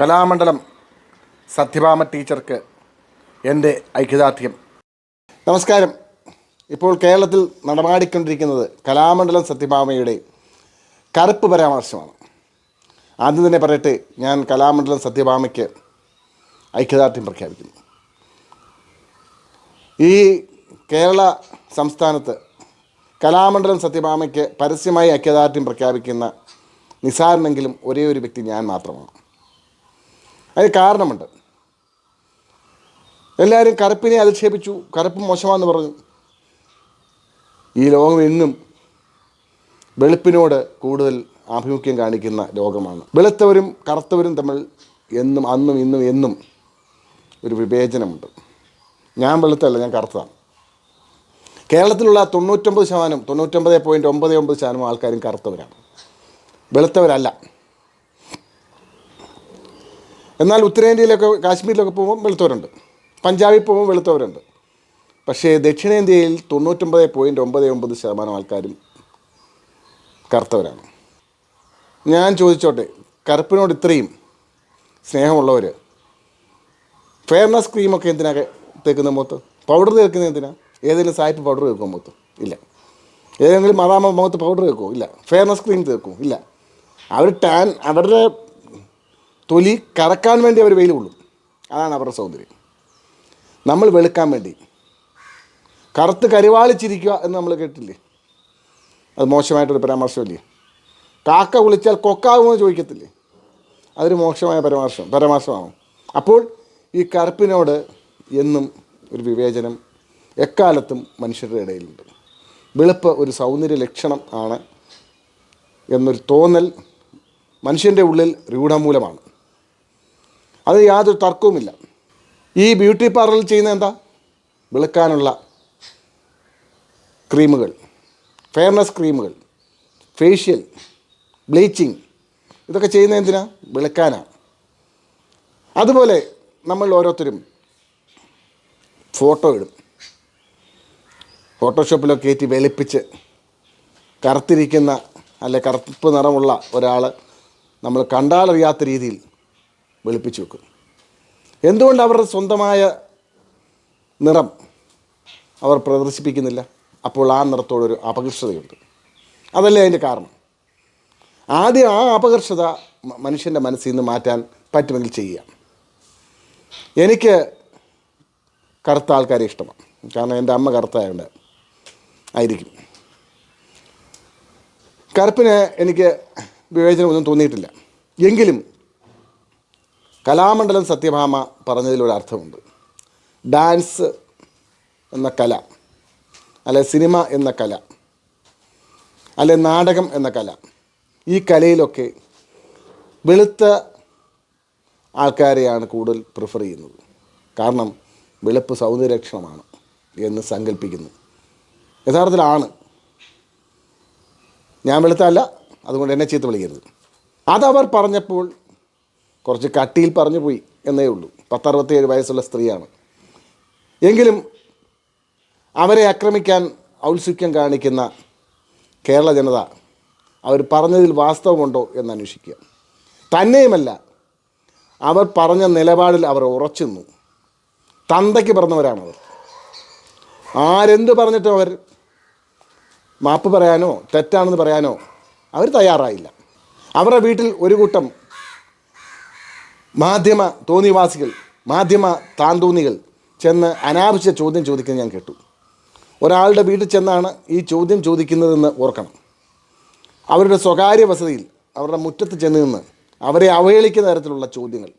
കലാമണ്ഡലം സത്യഭാമ ടീച്ചർക്ക് എന്റെ ഐക്യദാർഢ്യം. നമസ്കാരം. ഇപ്പോൾ കേരളത്തിൽ നടമാടിക്കൊണ്ടിരിക്കുന്നത് കലാമണ്ഡലം സത്യഭാമയുടെ കറുപ്പ് പരാമർശമാണ്. ആദ്യം തന്നെ പറയട്ടെ ഞാൻ കലാമണ്ഡലം സത്യഭാമയ്ക്ക് ഐക്യദാർഢ്യം പ്രഖ്യാപിക്കുന്നു. ഈ കേരള സംസ്ഥാനത്ത് കലാമണ്ഡലം സത്യഭാമയ്ക്ക് പരസ്യമായി ഐക്യദാർഢ്യം പ്രഖ്യാപിക്കുന്ന നിസാറിനെങ്കിലും ഒരേ ഒരു വ്യക്തി ഞാൻ മാത്രമാണ്. അതിന് കാരണമുണ്ട്. എല്ലാവരും കറുപ്പിനെ അധിക്ഷേപിച്ചു. കറുപ്പ് മോശമാണെന്ന് പറഞ്ഞു. ഈ ലോകം എന്നും വെളുപ്പിനോട് കൂടുതൽ ആഭിമുഖ്യം കാണിക്കുന്ന ലോകമാണ്. വെളുത്തവരും കറുത്തവരും തമ്മിൽ എന്നും അന്നും ഇന്നും എന്നും ഒരു വിവേചനമുണ്ട്. ഞാൻ വെളുത്തല്ല ഞാൻ കറുത്തതാണ്. കേരളത്തിലുള്ള തൊണ്ണൂറ്റൊമ്പത് ശതമാനം തൊണ്ണൂറ്റൊമ്പത് പോയിന്റ് ഒമ്പത് ഒമ്പത് ശതമാനം ആൾക്കാരും കറുത്തവരാണ്. വെളുത്തവരല്ല. എന്നാൽ ഉത്തരേന്ത്യയിലൊക്കെ കാശ്മീരിലൊക്കെ പോകുമ്പോൾ വെളുത്തവരുണ്ട്. പഞ്ചാബിൽ പോകുമ്പോൾ വെളുത്തവരുണ്ട്. പക്ഷേ ദക്ഷിണേന്ത്യയിൽ തൊണ്ണൂറ്റൊമ്പത് പോയിന്റ് ഒമ്പത് ഒമ്പത് ശതമാനം ആൾക്കാരും കറുത്തവരാണ്. ഞാൻ ചോദിച്ചോട്ടെ കറുപ്പിനോട് ഇത്രയും സ്നേഹമുള്ളവർ ഫെയർനെസ് ക്രീമൊക്കെ എന്തിനാ തേക്കുന്ന മുഖത്ത്? പൗഡർ തേക്കുന്ന എന്തിനാ? ഏതെങ്കിലും സായിപ്പ് പൗഡർ തേക്കുമോ മുഖത്ത്? ഇല്ല. ഏതെങ്കിലും മതാമ മുഖത്ത് പൗഡർ തേക്കുമോ ഇല്ല. ഫെയർനെസ് ക്രീം തേക്കുമോ ഇല്ല. അവർ ടാൻ അവരുടെ തൊലി കറക്കാൻ വേണ്ടി അവർ വെയിൽ കൊള്ളും. അതാണ് അവരുടെ സൗന്ദര്യം. നമ്മൾ വെളുക്കാൻ വേണ്ടി. കറുത്ത് കരുവാളിച്ചിരിക്കുക എന്ന് നമ്മൾ കേട്ടില്ലേ? അത് മോശമായിട്ടൊരു പരാമർശമല്ലേ? കാക്ക വിളിച്ചാൽ കൊക്കാവുമെന്ന് ചോദിക്കത്തില്ലേ? അതൊരു മോശമായ പരാമർശം പരാമർശമാണ് അപ്പോൾ ഈ കറുപ്പിനോട് എന്നും ഒരു വിവേചനം എക്കാലത്തും മനുഷ്യരുടെ ഇടയിലുണ്ട്. വെളുപ്പ് ഒരു സൗന്ദര്യ ലക്ഷണം ആണ് എന്നൊരു തോന്നൽ മനുഷ്യന്റെ ഉള്ളിൽ രൂഢമൂലമാണ്. അത് യാതൊരു തർക്കവുമില്ല. ഈ ബ്യൂട്ടി പാർലറിൽ ചെയ്യുന്ന എന്താ? വെളുക്കാനുള്ള ക്രീമുകൾ ഫെയർനെസ് ക്രീമുകൾ ഫേഷ്യൽ ബ്ലീച്ചിങ് ഇതൊക്കെ ചെയ്യുന്ന എന്തിനാ? വെളുക്കാനാണ് അതുപോലെ നമ്മൾ ഓരോരുത്തരും ഫോട്ടോ ഇടും. ഫോട്ടോഷോപ്പിലൊക്കെ കയറ്റി വെളുപ്പിച്ച് കറുത്തിരിക്കുന്ന അല്ലെ കറുപ്പ് നിറമുള്ള ഒരാൾ നമ്മൾ കണ്ടാലറിയാത്ത രീതിയിൽ വെളുപ്പിച്ച് വെക്കും. എന്തുകൊണ്ട് അവരുടെ സ്വന്തമായ നിറം അവർ പ്രദർശിപ്പിക്കുന്നില്ല? അപ്പോൾ ആ നിറത്തോടൊരു അപകർഷതയുണ്ട്. അതല്ലേ അതിന്റെ കാരണം? ആദ്യം ആ അപകർഷത മനുഷ്യന്റെ മനസ്സിൽ നിന്ന് മാറ്റാൻ പറ്റുമെങ്കിൽ ചെയ്യുക. എനിക്ക് കറുത്ത ആൾക്കാരെ ഇഷ്ടമാണ്. കാരണം എന്റെ അമ്മ കറുത്തായതുകൊണ്ട് ആയിരിക്കും. കറുപ്പിന് എനിക്ക് വിവേചനമൊന്നും തോന്നിയിട്ടില്ല. എങ്കിലും കലാമണ്ഡലം സത്യഭാമ പറഞ്ഞതിലൊരു അർത്ഥമുണ്ട് ഡാൻസ് എന്ന കല അല്ലെ സിനിമ എന്ന കല അല്ലെ നാടകം എന്ന കല ഈ കലയിലൊക്കെ വെളുത്ത ആൾക്കാരെയാണ് കൂടുതൽ പ്രിഫർ ചെയ്യുന്നത്. കാരണം വെളുപ്പ് സൗന്ദര്യക്ഷണമാണ് എന്ന് സങ്കല്പിക്കുന്നു യഥാർത്ഥത്തിലാണ്. ഞാൻ വെളുത്തല്ല അതുകൊണ്ട് എന്നെ ചീത്ത വിളിക്കരുത്. അതവർ പറഞ്ഞപ്പോൾ കുറച്ച് കട്ടിയിൽ പറഞ്ഞു പോയി എന്നേ ഉള്ളൂ. പത്തറുപത്തിയേഴ് വയസ്സുള്ള സ്ത്രീയാണ്. എങ്കിലും അവരെ ആക്രമിക്കാൻ ഔത്സുക്യം കാണിക്കുന്ന കേരള ജനത അവർ പറഞ്ഞതിൽ വാസ്തവമുണ്ടോ എന്ന് അന്വേഷിക്കുക. തന്നെയുമല്ല അവർ പറഞ്ഞ നിലപാടിൽ അവർ ഉറച്ചുന്നു തന്തയ്ക്ക് പറഞ്ഞവരാണവർ ആരെന്ത് പറഞ്ഞിട്ടും അവർ മാപ്പ് പറയാനോ തെറ്റാണെന്ന് പറയാനോ അവർ തയ്യാറായില്ല. അവരുടെ വീട്ടിൽ ഒരു കൂട്ടം മാധ്യമ തോന്നിവാസികൾ മാധ്യമ താന്തോന്നികൾ ചെന്ന് അനാവശ്യ ചോദ്യം ചോദിക്കുന്നത് ഞാൻ കേട്ടു. ഒരാളുടെ വീട്ടിൽ ചെന്നാണ് ഈ ചോദ്യം ചോദിക്കുന്നതെന്ന് ഓർക്കണം. അവരുടെ സ്വകാര്യ വസതിയിൽ അവരുടെ മുറ്റത്ത് ചെന്ന് നിന്ന് അവരെ അവഹേളിക്കുന്ന തരത്തിലുള്ള ചോദ്യങ്ങൾ.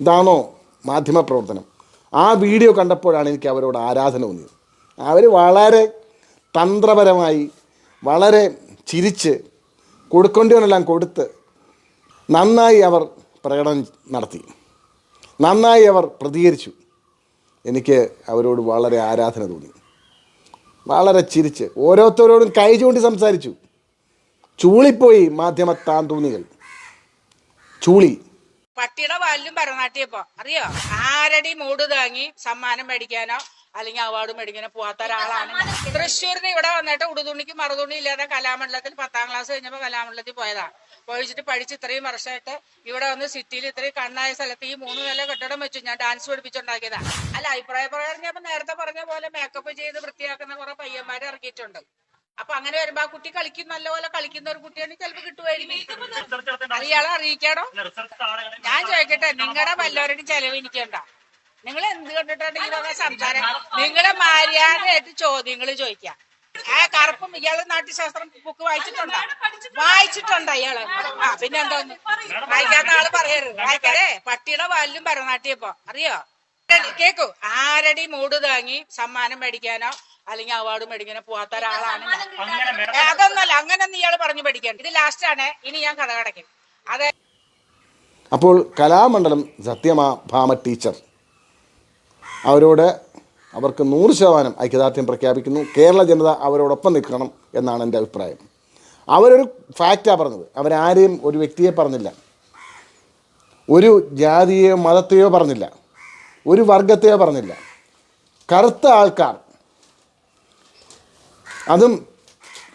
ഇതാണോ മാധ്യമ പ്രവർത്തനം? ആ വീഡിയോ കണ്ടപ്പോഴാണ് എനിക്ക് അവരോട് ആരാധന തോന്നിയത്. അവർ വളരെ തന്ത്രപരമായി വളരെ ചിരിച്ച് കൊടുക്കേണ്ടവനെല്ലാം കൊടുത്ത് നന്നായി അവർ പ്രകടനം നടത്തി. നന്നായി അവർ പ്രതികരിച്ചു. എനിക്ക് അവരോട് വളരെ ആരാധന തോന്നി. വളരെ ചിരിച്ച് ഓരോരുത്തരോടും കൈ ചൂണ്ടി സംസാരിച്ചു. ചൂളിപ്പോയി മാധ്യമ താന്തൂന്നികൾ ചൂളി. പട്ടിയുടെ പാലിലും ഭരതനാട്യം അറിയോ? ആരടി മൂട് താങ്ങി സമ്മാനം മേടിക്കാനോ? അല്ലെങ്കിൽ അവാർഡ് മേടിക്കാനോ പോവാത്ത ഒരാളാണ്. ഞാൻ. തൃശ്ശൂരിന് ഇവിടെ വന്നിട്ട് ഉടുതുണിക്ക് മറുതുണി ഇല്ലാതെ കലാമണ്ഡലത്തിൽ പത്താം ക്ലാസ് കഴിഞ്ഞപ്പോൾ കലാമണ്ഡലത്തിൽ പോയതാ. പോയിച്ചിട്ട് പഠിച്ച് ഇത്രയും വർഷമായിട്ട് ഇവിടെ വന്ന് സിറ്റിയിൽ ഇത്രയും കണ്ണായ സ്ഥലത്ത് ഈ മൂന്ന് നില കെട്ടിടം വെച്ചു. ഞാൻ ഡാൻസ് പഠിപ്പിച്ചുണ്ടാക്കിയതാ. അല്ല അഭിപ്രായ പ്രകടനം നേരത്തെ പറഞ്ഞ പോലെ മേക്കപ്പ് ചെയ്ത് വൃത്തിയാക്കുന്ന കുറെ പയ്യന്മാരെ ഇറക്കിയിട്ടുണ്ട് അപ്പൊ അങ്ങനെ വരുമ്പോ ആ കുട്ടി കളിക്കും നല്ലപോലെ കളിക്കുന്ന ഒരു കുട്ടിയാണ് ചിലപ്പോ കിട്ടുമായിരിക്കും. അയാളെ ഇയാളെ അറിയിക്കാടോ ഞാൻ ചോദിക്കട്ടെ നിങ്ങളുടെ വല്ലവരുടെ ചെലവ് എനിക്കണ്ട നിങ്ങൾ എന്ത് കണ്ടിട്ടാണ് ഈ വക സംസാരം? നിങ്ങളെ മര്യാദയായിട്ട് ചോദ്യങ്ങൾ ചോദിക്കാം. ആ കറുപ്പും ഇയാൾ നാട്യശാസ്ത്രം ബുക്ക് വായിച്ചിട്ടുണ്ടോ? വായിച്ചിട്ടുണ്ട് ഇയാൾ? ആ പിന്നെ എന്താന്ന് വായിക്കാത്ത ആൾ പറയരുത്. വായിക്കാതെ പട്ടിയുടെ വാലിലും ഭരതനാട്യപ്പോ അറിയോ? കേക്കൂ. ആരടി മൂട് താങ്ങി സമ്മാനം മേടിക്കാനോ അല്ലെങ്കിൽ അവാർഡ് മേടിക്കാനോ പോവാത്ത ഒരാളാണ് അതൊന്നല്ല. അങ്ങനെ ഇയാൾ പറഞ്ഞു പഠിക്കാൻ ഇത് ലാസ്റ്റ് ആണ്. ഇനി ഞാൻ കഥ കടക്കും അതെ. അപ്പോൾ കലാമണ്ഡലം സത്യമാ ഭാമ ടീച്ചർ. അവരോട് അവർക്ക് നൂറ് ശതമാനം ഐക്യദാർഢ്യം പ്രഖ്യാപിക്കുന്നു. കേരള ജനത അവരോടൊപ്പം നിൽക്കണം എന്നാണ് എന്റെ അഭിപ്രായം. അവരൊരു ഫാക്റ്റാണ് പറഞ്ഞത്. അവരാരെയും ഒരു വ്യക്തിയെ പറഞ്ഞില്ല. ഒരു ജാതിയെയോ മതത്തെയോ പറഞ്ഞില്ല. ഒരു വർഗത്തെയോ പറഞ്ഞില്ല. കറുത്ത ആൾക്കാർ. അതും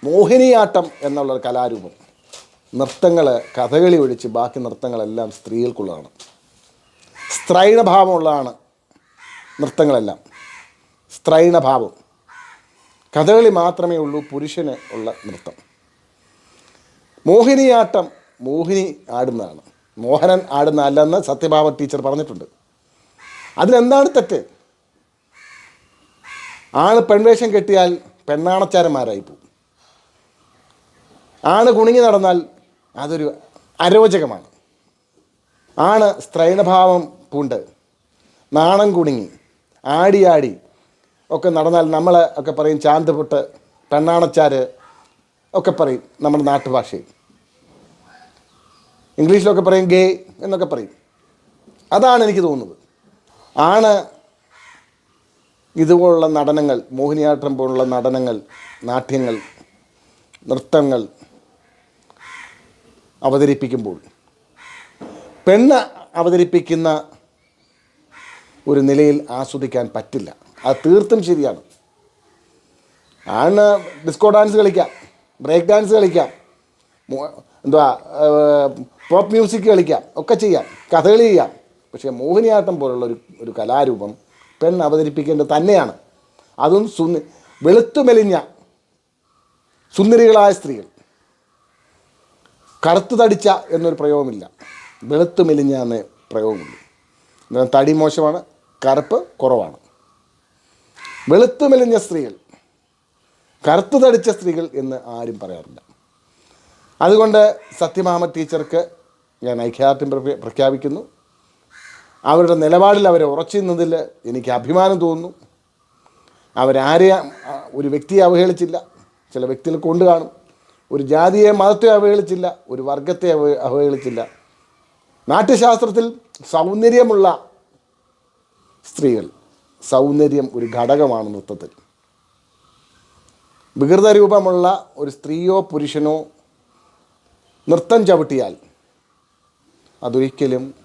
മോഹിനിയാട്ടം എന്നുള്ള കലാരൂപം. നൃത്തങ്ങൾ കഥകളി ഒഴിച്ച് ബാക്കി നൃത്തങ്ങളെല്ലാം സ്ത്രീകൾക്കുള്ളതാണ്. സ്ത്രൈണഭാവമുള്ളതാണ് നൃത്തങ്ങളെല്ലാം. സ്ത്രൈണഭാവം. കഥകളി മാത്രമേ ഉള്ളൂ പുരുഷന് ഉള്ള നൃത്തം. മോഹിനിയാട്ടം മോഹിനി ആടുന്നതാണ്. മോഹനൻ ആടുന്ന അല്ലെന്ന് സത്യഭാമ ടീച്ചർ പറഞ്ഞിട്ടുണ്ട്. അതിലെന്താണ് തെറ്റ്? ആണ് പെൺവേഷം കെട്ടിയാൽ പെണ്ണാണച്ചാരന്മാരായി പോകും ആണ് കുണുങ്ങി നടന്നാൽ അതൊരു അരോചകമാണ്. ആണ് സ്ത്രൈണഭാവം പൂണ്ട്. നാണം കുണുങ്ങി. ആടി ആടി ഒക്കെ നടന്നാൽ നമ്മൾ ഒക്കെ പറയും ചാന്ത് പൊട്ട് പെണ്ണാണച്ചാർ ഒക്കെ പറയും നമ്മുടെ നാട്ടുഭാഷയിൽ. ഇംഗ്ലീഷിലൊക്കെ പറയും ഗേ എന്നൊക്കെ പറയും. അതാണ് എനിക്ക് തോന്നുന്നത്. ആണ് ഇതുപോലുള്ള നടനങ്ങൾ മോഹിനിയാട്ടം പോലുള്ള നടനങ്ങൾ നാട്യങ്ങൾ നൃത്തങ്ങൾ അവതരിപ്പിക്കുമ്പോൾ. പെണ്ണ് അവതരിപ്പിക്കുന്ന ഒരു നിലയിൽ ആസ്വദിക്കാൻ പറ്റില്ല. അത് തീർത്തും ശരിയാണ്. ആണ് ഡിസ്കോ ഡാൻസ് കളിക്കാം ബ്രേക്ക് ഡാൻസ് കളിക്കാം എന്തുവാ പോപ്പ് മ്യൂസിക് കളിക്കാം ഒക്കെ ചെയ്യാം കഥകളി ചെയ്യാം. പക്ഷേ മോഹിനിയാട്ടം പോലുള്ള ഒരു ഒരു കലാരൂപം പെൺ അവതരിപ്പിക്കേണ്ടത് തന്നെയാണ്. അതും വെളുത്തു മെലിഞ്ഞ സുന്ദരികളായ സ്ത്രീകൾ. കറുത്തു തടിച്ച എന്നൊരു പ്രയോഗമില്ല. വെളുത്തു മെലിഞ്ഞ എന്നേ പ്രയോഗമുള്ളൂ. തടി മോശമാണ് കറുപ്പ് കുറവാണ്. വെളുത്തു മെലിഞ്ഞ സ്ത്രീകൾ കറുത്തു തടിച്ച സ്ത്രീകൾ എന്ന് ആരും പറയാറില്ല. അതുകൊണ്ട് സത്യഭാമ ടീച്ചർക്ക് ഞാൻ ഐക്യദാർഢ്യം പ്രഖ്യാപിക്കുന്നു. അവരുടെ നിലപാടിൽ അവരെ ഉറച്ചു നിന്നതിൽ എനിക്ക് അഭിമാനം തോന്നുന്നു. അവരാരെ ഒരു വ്യക്തിയെ അവഹേളിച്ചില്ല. ചില വ്യക്തികൾ കൊണ്ടു കാണും. ഒരു ജാതിയെ മതത്തെ അവഹേളിച്ചില്ല. ഒരു വർഗത്തെ അവ- അവഹേളിച്ചില്ല. നാട്യശാസ്ത്രത്തിൽ സൗന്ദര്യമുള്ള സ്ത്രീകൾ. സൗന്ദര്യം ഒരു ഘടകമാണ് നൃത്തത്തിൽ. വികൃത രൂപമുള്ള ഒരു സ്ത്രീയോ പുരുഷനോ നൃത്തം ചവിട്ടിയാൽ അതൊരിക്കലും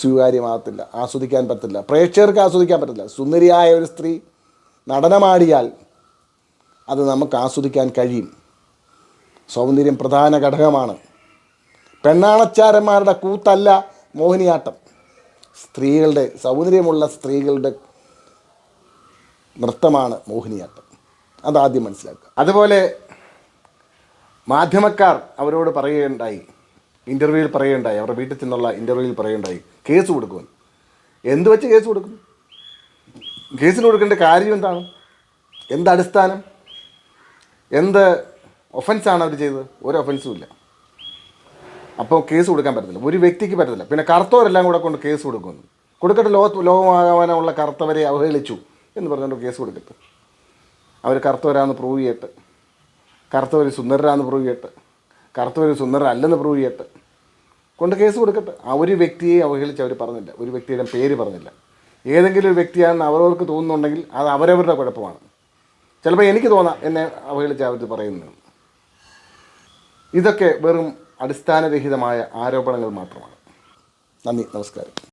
സ്വീകാര്യമാകത്തില്ല ആസ്വദിക്കാൻ പറ്റില്ല പ്രേക്ഷകർക്ക് ആസ്വദിക്കാൻ പറ്റില്ല സുന്ദരിയായ ഒരു സ്ത്രീ നടനമാടിയാൽ അത് നമുക്ക് ആസ്വദിക്കാൻ കഴിയും. സൗന്ദര്യം പ്രധാന ഘടകമാണ്. പെണ്ണാണച്ചാരന്മാരുടെ കൂത്തല്ല മോഹിനിയാട്ടം. സ്ത്രീകളുടെ സൗന്ദര്യമുള്ള സ്ത്രീകളുടെ നൃത്തമാണ് മോഹിനിയാട്ടം. അതാദ്യം മനസ്സിലാക്കുക. അതുപോലെ മാധ്യമക്കാർ അവരോട് പറയുകയുണ്ടായി ഇന്റർവ്യൂവിൽ പറയുകയുണ്ടായി അവരുടെ വീട്ടിൽ നിന്നുള്ള ഇന്റർവ്യൂവിൽ പറയുകയുണ്ടായി കേസ് കൊടുക്കുമെന്ന് എന്ത് വെച്ച് കേസ് കൊടുക്കും കേസിന് കൊടുക്കേണ്ട കാര്യം എന്താണ്? എന്ത് അടിസ്ഥാനം? എന്ത് ഒഫൻസാണ് അവർ ചെയ്തത്? ഒരു ഒഫൻസും ഇല്ല. അപ്പോൾ കേസ് കൊടുക്കാൻ പറ്റത്തില്ല. ഒരു വ്യക്തിക്ക് പറ്റത്തില്ല. പിന്നെ കറുത്തവരെല്ലാം കൂടെ കൊണ്ട് കേസ് കൊടുക്കുന്നു. കൊടുക്കട്ടെ ലോക ലോകമാകാനുള്ള കറുത്തവരെ അവഹേളിച്ചു എന്ന് പറഞ്ഞുകൊണ്ട് കേസ് കൊടുക്കട്ടെ. അവർ കറുത്തവരാന്ന് പ്രൂവ് ചെയ്യട്ടെ. കറുത്തവർ സുന്ദരരാന്ന് പ്രൂവ് ചെയ്യട്ടെ. കറുത്തവർ സുന്ദരല്ലെന്ന് പ്രൂവ് ചെയ്യട്ടെ. കൊണ്ട് കേസ് കൊടുക്കട്ടെ. ആ ഒരു വ്യക്തിയെ അവഹേളിച്ച് അവർ പറഞ്ഞില്ല. ഒരു വ്യക്തിയുടെ പേര് പറഞ്ഞില്ല. ഏതെങ്കിലും ഒരു വ്യക്തിയാണെന്ന് അവരവർക്ക് തോന്നുന്നുണ്ടെങ്കിൽ അത് അവരവരുടെ കുഴപ്പമാണ്. ചിലപ്പോൾ എനിക്ക് തോന്നാം എന്നെ അവഹേളിച്ച് അവർ പറയുന്നത്. ഇതൊക്കെ വെറും അടിസ്ഥാനരഹിതമായ ആരോപണങ്ങൾ മാത്രമാണ്. നന്ദി നമസ്കാരം.